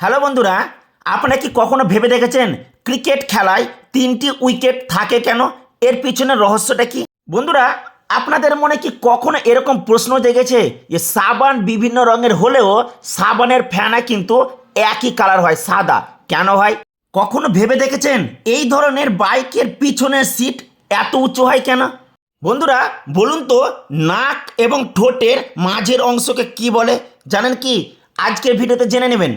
Hello বন্ধুরা, আপনারা কি কখনো ভেবে দেখেছেন ক্রিকেট খেলায় তিনটি উইকেট থাকে কেন? এর পিছনে রহস্যটা কি? বন্ধুরা, আপনাদের মনে কি কখনো এরকম প্রশ্ন জেগেছে যে সাবান বিভিন্ন রঙের হলেও সাবানের ফ্যানা কিন্তু একই কালার হয়, সাদা? কেন হয়? কখনো ভেবে দেখেছেন এই ধরনের বাইকের পিছনের সিট এত উঁচু হয় কেন? বন্ধুরা, বলুন তো নাক এবং ঠোঁটের মাঝের অংশকে কি বলে? জানেন কি? আজকের ভিডিওতে জেনে নেবেন।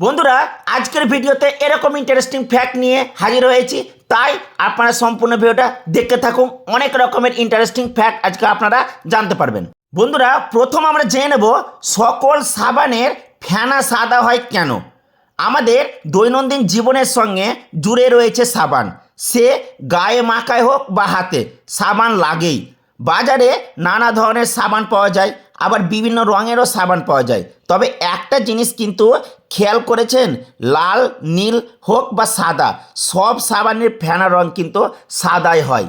বন্ধুরা, আজকের ভিডিওতে এরকম ইন্টারেস্টিং ফ্যাক্ট নিয়ে হাজির হয়েছি। তাই আপনারা সম্পূর্ণ ভিডিওটা দেখতে থাকুন। অনেক রকমের ইন্টারেস্টিং ফ্যাক্ট আজকে আপনারা জানতে পারবেন। বন্ধুরা, প্রথম আমরা জেনে নেব সকল সাবানের ফেনা সাদা হয় কেন? আমাদের দৈনন্দিন জীবনের সঙ্গে জুড়ে রয়েছে সাবান। সে গায়ে মাখায় হোক বা হাতে, সাবান লাগেই। বাজারে নানা ধরনের সাবান পাওয়া যায়। আবার বিভিন্ন রঙেরও সাবান পাওয়া যায়। তবে একটা জিনিস কিন্তু খেয়াল করেছেন, লাল, নীল হোক বা সাদা, সব সাবানের ফেনা রং কিন্তু সাদাই হয়।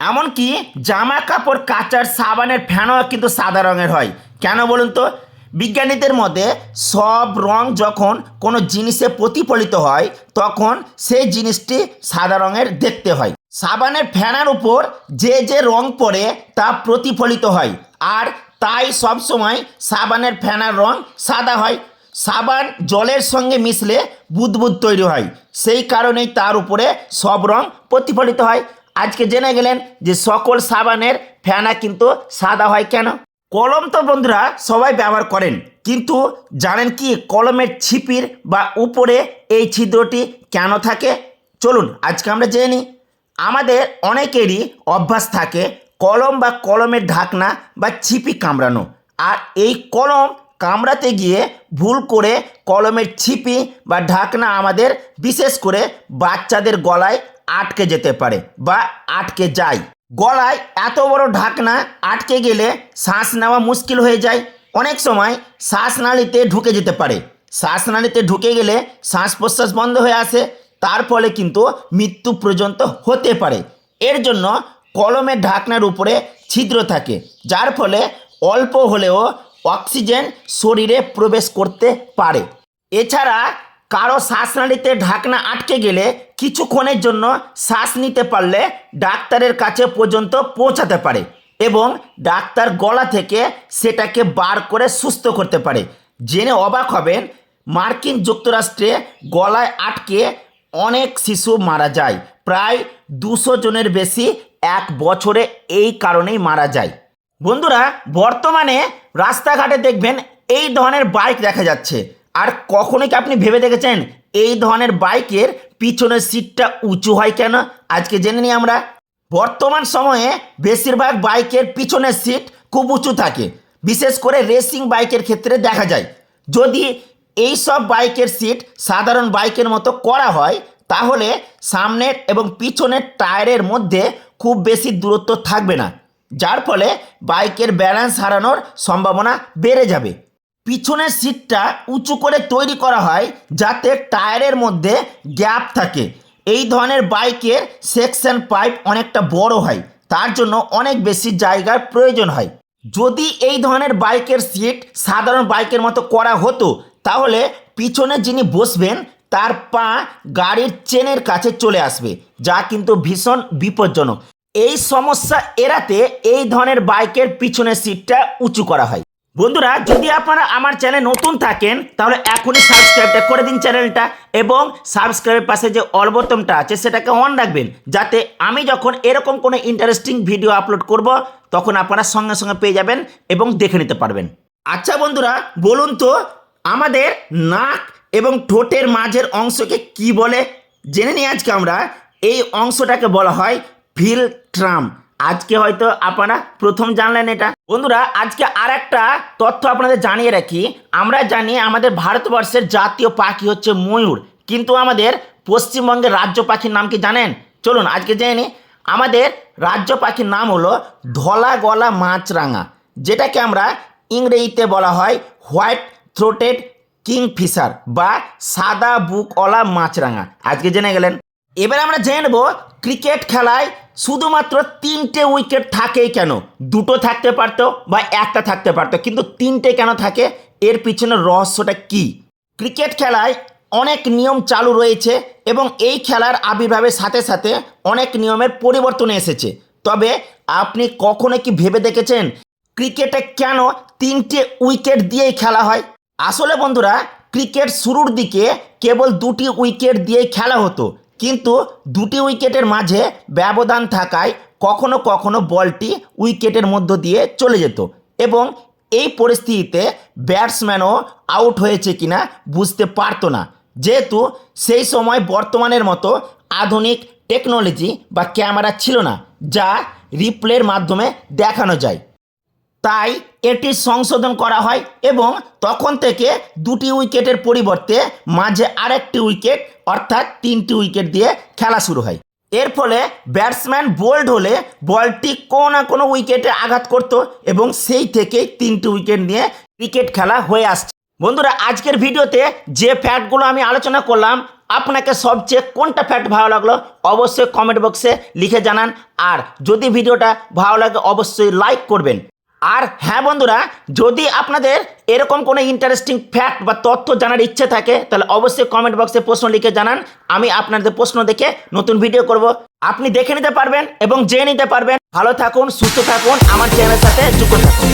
এমনকি জামা কাপড় কাচার সাবানের ফ্যানও কিন্তু সাদা রঙের হয়। কেন বলুন তো? বিজ্ঞানীদের মধ্যে সব রং যখন কোনো জিনিসে প্রতিফলিত হয়, তখন সেই জিনিসটি সাদা রঙের দেখতে হয়। সাবানের ফ্যানার উপর যে যে রং পড়ে তা প্রতিফলিত হয়। আর তাই সবসময় সাবানের ফ্যানার রং সাদা হয়। সাবান জলের সঙ্গে মিশলে বুদবুদ তৈরি হয়। সেই কারণেই তার উপরে সব রং প্রতিফলিত হয়। আজকে জেনে গেলেন যে সকল সাবানের ফেনা কিন্তু সাদা হয় কেন? কলম তো বন্ধুরা সবাই ব্যবহার করেন। কিন্তু জানেন কি কলমের ছিপির বা উপরে এই ছিদ্রটি কেন থাকে? চলুন আজকে আমরা জেনে নিই। আমাদের অনেকেরই অভ্যাস থাকে কলম বা কলমের ঢাকনা বা ছিপি কামড়ানো। আর এই কলম কামড়াতে গিয়ে ভুল করে কলমের ছিপি বা ঢাকনা আমাদের বিশেষ করে বাচ্চাদের গলায় আটকে যেতে পারে বা আটকে যায়। গলায় এত বড় ঢাকনা আটকে গেলে শ্বাস নেওয়া মুশকিল হয়ে যায়। অনেক সময় শ্বাসনালীতে ঢুকে যেতে পারে। শ্বাসনালীতে ঢুকে গেলে শ্বাস প্রশ্বাস বন্ধ হয়ে আসে। তার ফলে কিন্তু মৃত্যু পর্যন্ত হতে পারে। এর জন্য কলমের ঢাকনার উপরে ছিদ্র থাকে, যার ফলে অল্প হলেও অক্সিজেন শরীরে প্রবেশ করতে পারে। এছাড়া কারও শ্বাসনালীতে ঢাকনা আটকে গেলে কিছুক্ষণের জন্য শ্বাস নিতে পারলে ডাক্তারের কাছে পর্যন্ত পৌঁছাতে পারে এবং ডাক্তার গলা থেকে সেটাকে বার করে সুস্থ করতে পারে। জেনে অবাক হবেন, মার্কিন যুক্তরাষ্ট্রে গলায় আটকে অনেক শিশু মারা যায়, প্রায় দুশো জনের বেশি এক বছরে এই কারণেই মারা যায়। বন্ধুরা, বর্তমানে রাস্তাঘাটে দেখবেন এই ধরনের বাইক দেখা যাচ্ছে। আর কখনো কি আপনি ভেবে দেখেছেন এই ধরনের বাইকের পিছনের সিটটা উঁচু হয় কেন? আজকে জেনে নিই আমরা। বর্তমান সময়ে বেশিরভাগ বাইকের পিছনের সিট খুব উঁচু থাকে। বিশেষ করে রেসিং বাইকের ক্ষেত্রে দেখা যায়। যদি এই সব বাইকের সিট সাধারণ বাইকের মতো করা হয়, তাহলে সামনের এবং পিছনের টায়ারের মধ্যে খুব বেশি দূরত্ব থাকবে না, যার ফলে বাইকের ব্যালেন্স হারানোর সম্ভাবনা বেড়ে যাবে। পিছনের সিটটা উঁচু করে তৈরি করা হয় যাতে টায়ারের মধ্যে গ্যাপ থাকে। এই ধরনের বাইকের সেকশন পাইপ অনেকটা বড় হয়, তার জন্য অনেক বেশি জায়গার প্রয়োজন হয়। যদি এই ধরনের বাইকের সিট সাধারণ বাইকের মতো করা হতো, তাহলে পিছনে যিনি বসবেন তার পা গাড়ির চেনের কাছে চলে আসবে, যা কিন্তু ভীষণ বিপজ্জনক। এই সমস্যা এড়াতে এই ধরনের বাইকের পিছনের সিটটা উঁচু করা হয়। বন্ধুরা, যদি আপনারা আমার চ্যানেল নতুন থাকেন, তাহলে এখনই সাবস্ক্রাইবটা করে দিন চ্যানেলটা এবং সাবস্ক্রাইবের পাশে যে অল বোতামটা আছে, সেটাকে অন রাখবেন, যাতে আমি যখন এরকম কোনো ইন্টারেস্টিং ভিডিও আপলোড করব, তখন আপনারা সঙ্গে সঙ্গে পেয়ে যাবেন এবং দেখে নিতে পারবেন। আচ্ছা বন্ধুরা, বলুন তো, আমাদের নাক এবং ঠোঁটের মাঝের অংশকে কি বলে? জেনে নিই আজকে আমরা। এই অংশটাকে বলা হয় ফিল্ট্রাম। আজকে হয়তো আপনারা প্রথম জানলেন এটা। বন্ধুরা, আজকে আর একটা তথ্য আপনাদের জানিয়ে রাখি। আমরা জানি আমাদের ভারতবর্ষের জাতীয় পাখি হচ্ছে ময়ূর। কিন্তু আমাদের পশ্চিমবঙ্গের রাজ্য পাখির নাম কি জানেন? চলুন, আজকে জেনে নিই। আমাদের রাজ্য পাখির নাম হলো ধলা গলা মাছরাঙা। যেটাকে আমরা ইংরেজিতে বলা হয় হোয়াইট থ্রোটেড কিংফিশার বা সাদা বুকওয়ালা মাছরাঙা। আজকে জেনে গেলেন। এবার আমরা জেনে নেব ক্রিকেট খেলায় শুধুমাত্র তিনটে উইকেট থাকেই কেন? দুটো থাকতে পারতো বা একটা থাকতে পারতো, কিন্তু তিনটে কেন থাকে? এর পিছনে রহস্যটা কি? ক্রিকেট খেলায় অনেক নিয়ম চালু রয়েছে এবং এই খেলার আবির্ভাবের সাথে সাথে অনেক নিয়মের পরিবর্তন এসেছে। তবে আপনি কখনো কি ভেবে দেখেছেন ক্রিকেটে কেন তিনটে উইকেট দিয়েই খেলা হয়? আসলে বন্ধুরা, ক্রিকেট শুরুর দিকে কেবল দুটি উইকেট দিয়েই খেলা হতো, কিন্তু দুটি উইকেটের মাঝে ব্যবধান থাকায় কখনো কখনো বলটি উইকেটের মধ্য দিয়ে চলে যেত এবং এই পরিস্থিতিতে ব্যাটসম্যানও আউট হয়েছে কিনা বুঝতে পারতো না। যেহেতু সেই সময় বর্তমানের মতো আধুনিক টেকনোলজি বা ক্যামেরা ছিল না, যা রিপ্লের মাধ্যমে দেখানো যায়। তাই এটি সংশোধন করা হয় এবং তখন থেকে দুটি উইকেটের পরিবর্তে মাঝে আরেকটি উইকেট, অর্থাৎ তিনটি উইকেট দিয়ে খেলা শুরু হয়। এর ফলে ব্যাটসম্যান বোল্ড হলে বলটি কোনো না কোনো উইকেটে আঘাত করত এবং সেই থেকেই তিনটি উইকেট নিয়ে ক্রিকেট খেলা হয়ে আসছে। বন্ধুরা, আজকের ভিডিওতে যে ফ্যাটগুলো আমি আলোচনা করলাম, আপনাকে সবচেয়ে কোনটা ফ্যাট ভালো লাগল অবশ্যই কমেন্ট বক্সে লিখে জানান। আর যদি ভিডিওটা ভালো লাগে, অবশ্যই লাইক করবেন। আর হ্যাঁ বন্ধুরা, যদি আপনাদের এরকম কোনো ইন্টারেস্টিং ফ্যাক্ট বা তথ্য জানার ইচ্ছে থাকে, তাহলে অবশ্যই কমেন্ট বক্সে প্রশ্ন লিখে জানান, আমি আপনাদের প্রশ্ন দেখে নতুন ভিডিও করব। আপনি দেখে নিতে পারবেন এবং জেনে নিতে পারবেন। ভালো থাকুন, সুস্থ থাকুন, আমার চ্যানেলের সাথে যুক্ত থাকুন।